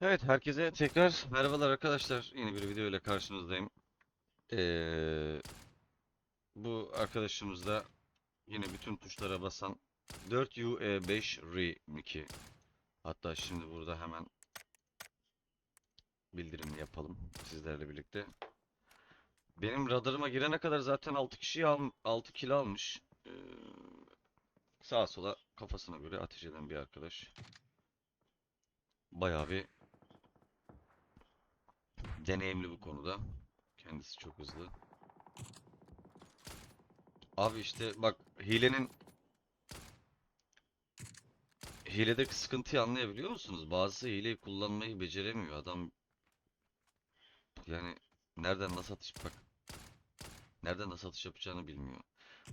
Evet, herkese tekrar merhabalar arkadaşlar. Yeni bir video ile karşınızdayım. Ee, bu arkadaşımız da yine bütün tuşlara basan 4UE5 R2. Hatta şimdi burada hemen bildirimini yapalım sizlerle birlikte. Benim radarıma girene kadar zaten 6 kişiyi al 6 kill almış. Ee, sağa sola kafasına göre ateş eden bir arkadaş. Bayağı bir deneyimli bu konuda. Kendisi çok hızlı. Abi işte bak hilenin hiledeki sıkıntıyı anlayabiliyor musunuz? Bazısı hileyi kullanmayı beceremiyor. Adam yani nereden nasıl atış bak nereden nasıl atış yapacağını bilmiyor.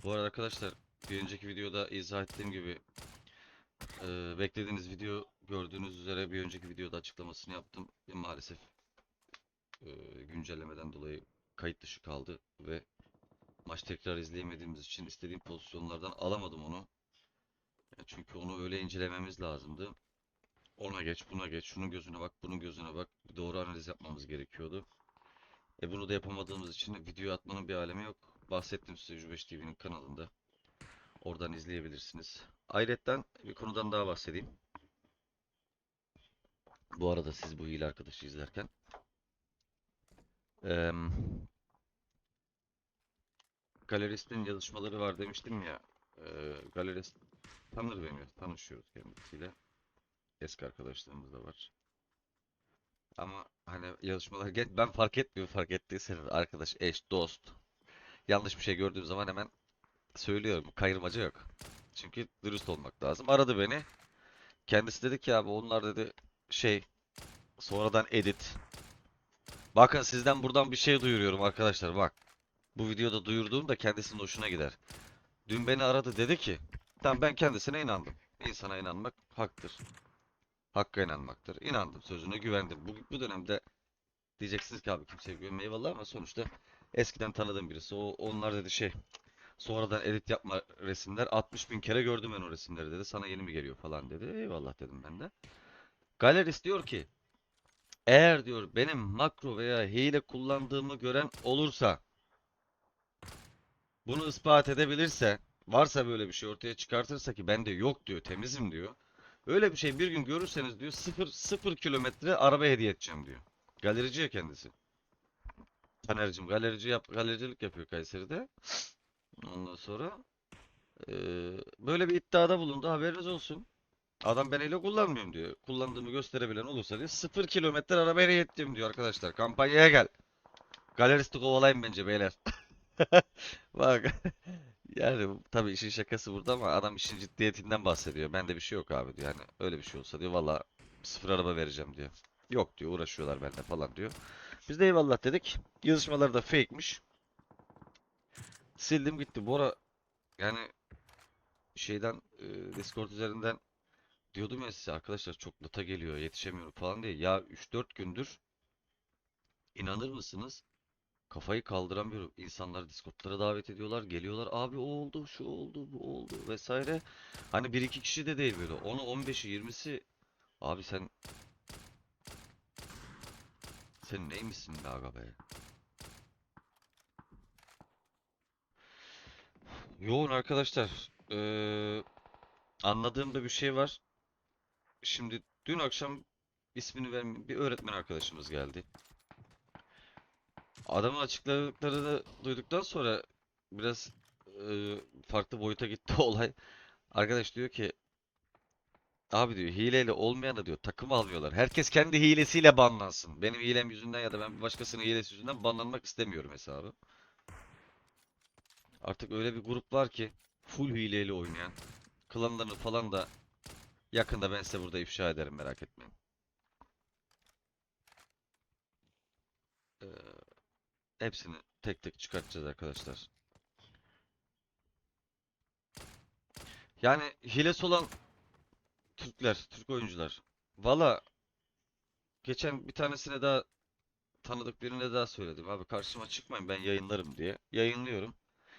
Bu arada arkadaşlar bir önceki videoda izah ettiğim gibi e, beklediğiniz video gördüğünüz üzere bir önceki videoda açıklamasını yaptım. Ve maalesef e, güncellemeden dolayı kayıt dışı kaldı ve maç tekrar izleyemediğimiz için istediğim pozisyonlardan alamadım onu. Ya çünkü onu öyle incelememiz lazımdı. Ona geç, buna geç, şunun gözüne bak, bunun gözüne bak. Doğru analiz yapmamız gerekiyordu. E bunu da yapamadığımız için video atmanın bir alemi yok. Bahsettim size 105 TV'nin kanalında. Oradan izleyebilirsiniz. Ayrıca bir konudan daha bahsedeyim. Bu arada siz bu hile arkadaşı izlerken. Eee galeristin yazışmaları var demiştim ya. Eee galerist tanır beni, tanışıyoruz kendisiyle. Eski arkadaşlarımız da var. Ama hani yazışmalar ben fark etmiyorum fark ettiyseniz arkadaş, eş, dost. Yanlış bir şey gördüğüm zaman hemen söylüyorum. Kayırmaca yok. Çünkü dürüst olmak lazım. Aradı beni. Kendisi dedi ki abi onlar dedi şey sonradan edit. Bakın sizden buradan bir şey duyuruyorum arkadaşlar bak. Bu videoda duyurduğum da kendisinin hoşuna gider. Dün beni aradı dedi ki tamam ben kendisine inandım. İnsana inanmak haktır. Hakka inanmaktır. İnandım sözüne güvendim. Bu, bu dönemde diyeceksiniz ki abi kimseye güvenme eyvallah ama sonuçta eskiden tanıdığım birisi. O, onlar dedi şey sonradan edit yapma resimler 60 bin kere gördüm ben o resimleri dedi. Sana yeni mi geliyor falan dedi. Eyvallah dedim ben de. Galerist diyor ki eğer diyor benim makro veya hile kullandığımı gören olursa bunu ispat edebilirse varsa böyle bir şey ortaya çıkartırsa ki bende yok diyor temizim diyor. Öyle bir şey bir gün görürseniz diyor 0 0 kilometre araba hediye edeceğim diyor. Galerici ya kendisi. Taner'cim galerici yap galericilik yapıyor Kayseri'de. Ondan sonra eee, böyle bir iddiada bulundu haberiniz olsun. Adam ben öyle kullanmıyorum diyor. Kullandığımı gösterebilen olursa diyor 0 kilometre araba hediye ettim diyor arkadaşlar. Kampanyaya gel. Galeristi kovalayın bence beyler. Bak yani tabii işin şakası burada ama adam işin ciddiyetinden bahsediyor. Bende bir şey yok abi diyor. Yani öyle bir şey olsa diyor valla sıfır araba vereceğim diyor. Yok diyor uğraşıyorlar benimle falan diyor. Biz de eyvallah dedik. Yazışmalar da fake'miş. Sildim gitti. Bu ara yani şeyden e, Discord üzerinden diyordum ya size arkadaşlar çok data geliyor yetişemiyorum falan diye. Ya 3-4 gündür inanır mısınız? Kafayı kaldıramıyorum. İnsanlar Discord'lara davet ediyorlar. Geliyorlar. Abi o oldu, şu oldu, bu oldu vesaire. Hani bir iki kişi de değil böyle. 10'u, 15'i, 20'si. Abi sen sen neymişsin be aga be? Yoğun arkadaşlar. Ee, anladığım da bir şey var. Şimdi dün akşam ismini vermeyeyim bir öğretmen arkadaşımız geldi. Adamın açıkladıklarını duyduktan sonra biraz e, farklı boyuta gitti olay. Arkadaş diyor ki abi diyor hileyle olmayanı diyor takım almıyorlar. Herkes kendi hilesiyle banlansın. Benim hilem yüzünden ya da ben başkasının hilesi yüzünden banlanmak istemiyorum hesabı. Artık öyle bir grup var ki full hileyle oynayan. Klanlarını falan da yakında ben size burada ifşa ederim merak etmeyin. Ee, hepsini tek tek çıkartacağız arkadaşlar. Yani hilesi olan Türkler, Türk oyuncular. Valla geçen bir tanesine daha tanıdık birine daha söyledim. Abi karşıma çıkmayın ben yayınlarım diye. Yayınlıyorum.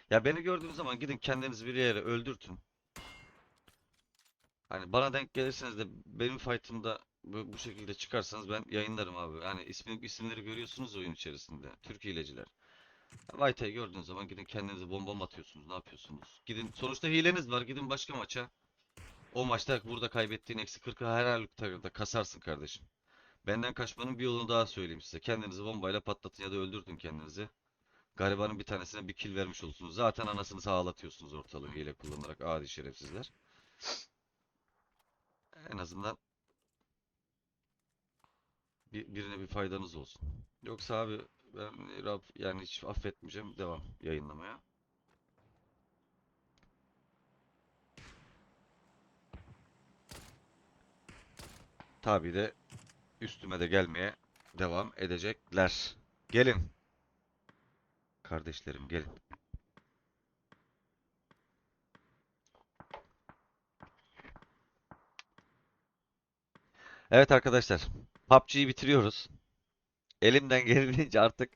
Ya beni gördüğünüz zaman gidin kendiniz bir yere öldürtün. Hani bana denk gelirseniz de benim fight'ımda bu, bu şekilde çıkarsanız ben yayınlarım abi. Yani ismi, isimleri görüyorsunuz oyun içerisinde. Türk hileciler. Vayta'yı gördüğünüz zaman gidin kendinize bomba mı atıyorsunuz? Ne yapıyorsunuz? Gidin sonuçta hileniz var. Gidin başka maça. O maçta burada kaybettiğin eksi 40'ı her halükarda kasarsın kardeşim. Benden kaçmanın bir yolunu daha söyleyeyim size. Kendinizi bombayla patlatın ya da öldürdün kendinizi. Garibanın bir tanesine bir kill vermiş olursunuz. Zaten anasını sağlatıyorsunuz ortalığı hile kullanarak adi şerefsizler. En azından bir, birine bir faydanız olsun. Yoksa abi ben Rab, yani hiç affetmeyeceğim. Devam yayınlamaya. Tabii de üstüme de gelmeye devam edecekler. Gelin. Kardeşlerim gelin. Evet arkadaşlar. PUBG'yi bitiriyoruz. Elimden geldiğince artık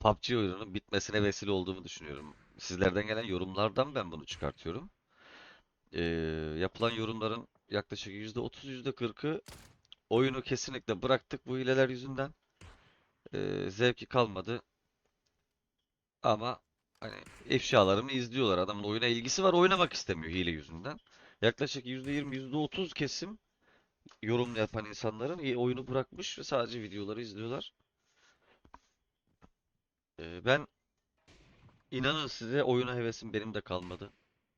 PUBG oyununun bitmesine vesile olduğumu düşünüyorum. Sizlerden gelen yorumlardan ben bunu çıkartıyorum. Ee, yapılan yorumların yaklaşık %30 %40'ı oyunu kesinlikle bıraktık bu hileler yüzünden. Ee, zevki kalmadı. Ama hani ifşalarımı izliyorlar. Adamın oyuna ilgisi var, oynamak istemiyor hile yüzünden. Yaklaşık %20 %30 kesim yorum yapan insanların e, oyunu bırakmış ve sadece videoları izliyorlar. Ee, ben inanın size oyuna hevesim benim de kalmadı.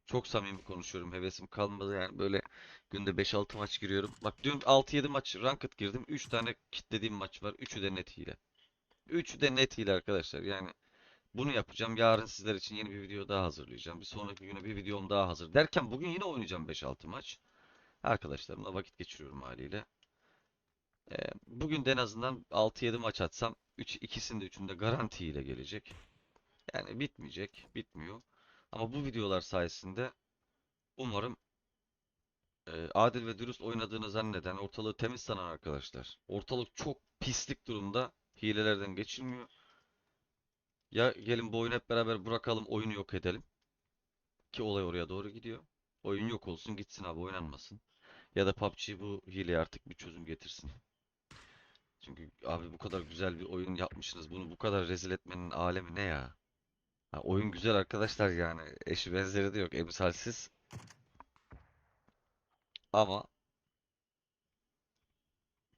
Çok samimi konuşuyorum. Hevesim kalmadı. Yani böyle günde 5-6 maç giriyorum. Bak dün 6-7 maç ranked girdim. 3 tane kitlediğim maç var. 3'ü de net hile. 3'ü de net hile arkadaşlar. Yani bunu yapacağım. Yarın sizler için yeni bir video daha hazırlayacağım. Bir sonraki güne bir videom daha hazır. Derken bugün yine oynayacağım 5-6 maç. Arkadaşlarımla vakit geçiriyorum haliyle. Ee, bugün de en azından 6-7 maç atsam 3 ikisinde üçünde garantiyle gelecek. Yani bitmeyecek, bitmiyor. Ama bu videolar sayesinde umarım e, adil ve dürüst oynadığını zanneden, ortalığı temiz sanan arkadaşlar. Ortalık çok pislik durumda. Hilelerden geçilmiyor. Ya gelin bu oyunu hep beraber bırakalım, oyunu yok edelim. Ki olay oraya doğru gidiyor. Oyun yok olsun, gitsin abi, oynanmasın. Ya da PUBG bu hileye artık bir çözüm getirsin. Çünkü abi bu kadar güzel bir oyun yapmışsınız. Bunu bu kadar rezil etmenin alemi ne ya? Ha, oyun güzel arkadaşlar yani. Eşi benzeri de yok. Emsalsiz. Ama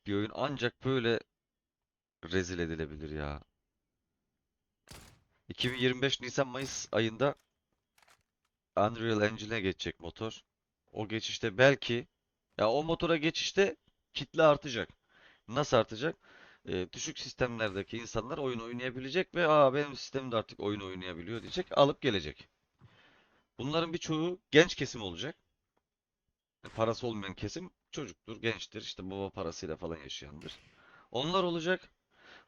bir oyun ancak böyle rezil edilebilir ya. 2025 Nisan-Mayıs ayında Unreal Engine'e geçecek motor. O geçişte belki ya o motora geçişte kitle artacak. Nasıl artacak? Ee, düşük sistemlerdeki insanlar oyun oynayabilecek ve aa benim sistemim de artık oyun oynayabiliyor diyecek. Alıp gelecek. Bunların birçoğu genç kesim olacak. Parası olmayan kesim çocuktur, gençtir. işte baba parasıyla falan yaşayandır. Onlar olacak.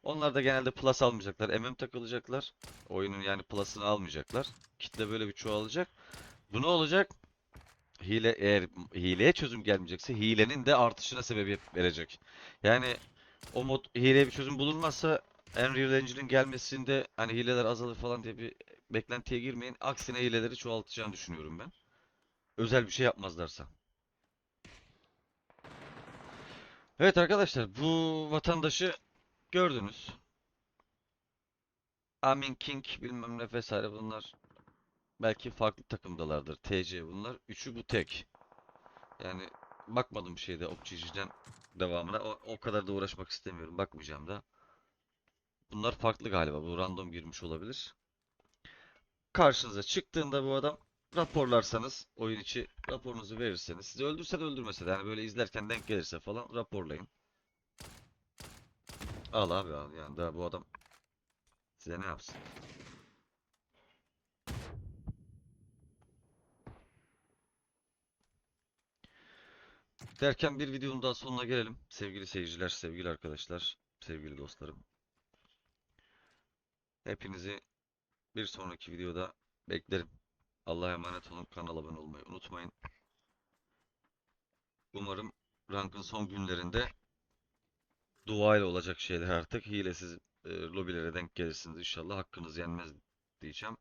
Onlar da genelde plus almayacaklar. MM takılacaklar. Oyunun yani plus'ını almayacaklar. Kitle böyle bir çoğalacak. Bu ne olacak? Hile eğer hileye çözüm gelmeyecekse hilenin de artışına sebebiyet verecek. Yani o mod hileye bir çözüm bulunmazsa Unreal Engine'in gelmesinde hani hileler azalır falan diye bir beklentiye girmeyin. Aksine hileleri çoğaltacağını düşünüyorum ben. Özel bir şey yapmazlarsa. Evet arkadaşlar bu vatandaşı gördünüz. Amin King bilmem ne vesaire bunlar belki farklı takımdalardır. TC bunlar. Üçü bu tek. Yani bakmadım şeyde Opçici'den devamına. O, o kadar da uğraşmak istemiyorum. Bakmayacağım da. Bunlar farklı galiba. Bu random girmiş olabilir. Karşınıza çıktığında bu adam raporlarsanız oyun içi raporunuzu verirseniz sizi öldürse de öldürmese de yani böyle izlerken denk gelirse falan raporlayın. Al abi al yani daha bu adam size ne yapsın? Derken bir videonun daha sonuna gelelim. Sevgili seyirciler, sevgili arkadaşlar, sevgili dostlarım. Hepinizi bir sonraki videoda beklerim. Allah'a emanet olun. Kanala abone olmayı unutmayın. Umarım rankın son günlerinde dua ile olacak şeyler artık. Hilesiz e, lobilere denk gelirsiniz inşallah. Hakkınız yenmez diyeceğim.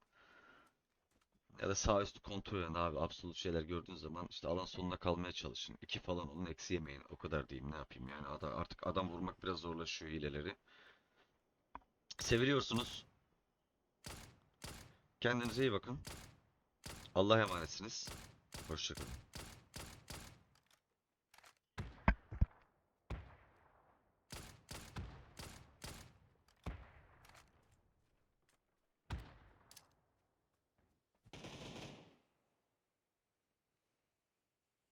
Ya da sağ üstü kontrol edin abi. Absolut şeyler gördüğünüz zaman işte alan sonuna kalmaya çalışın. 2 falan onun eksi yemeyin. O kadar diyeyim ne yapayım yani. Ada- artık adam vurmak biraz zorlaşıyor hileleri. Seviliyorsunuz. Kendinize iyi bakın. Allah'a emanetsiniz. Hoşçakalın.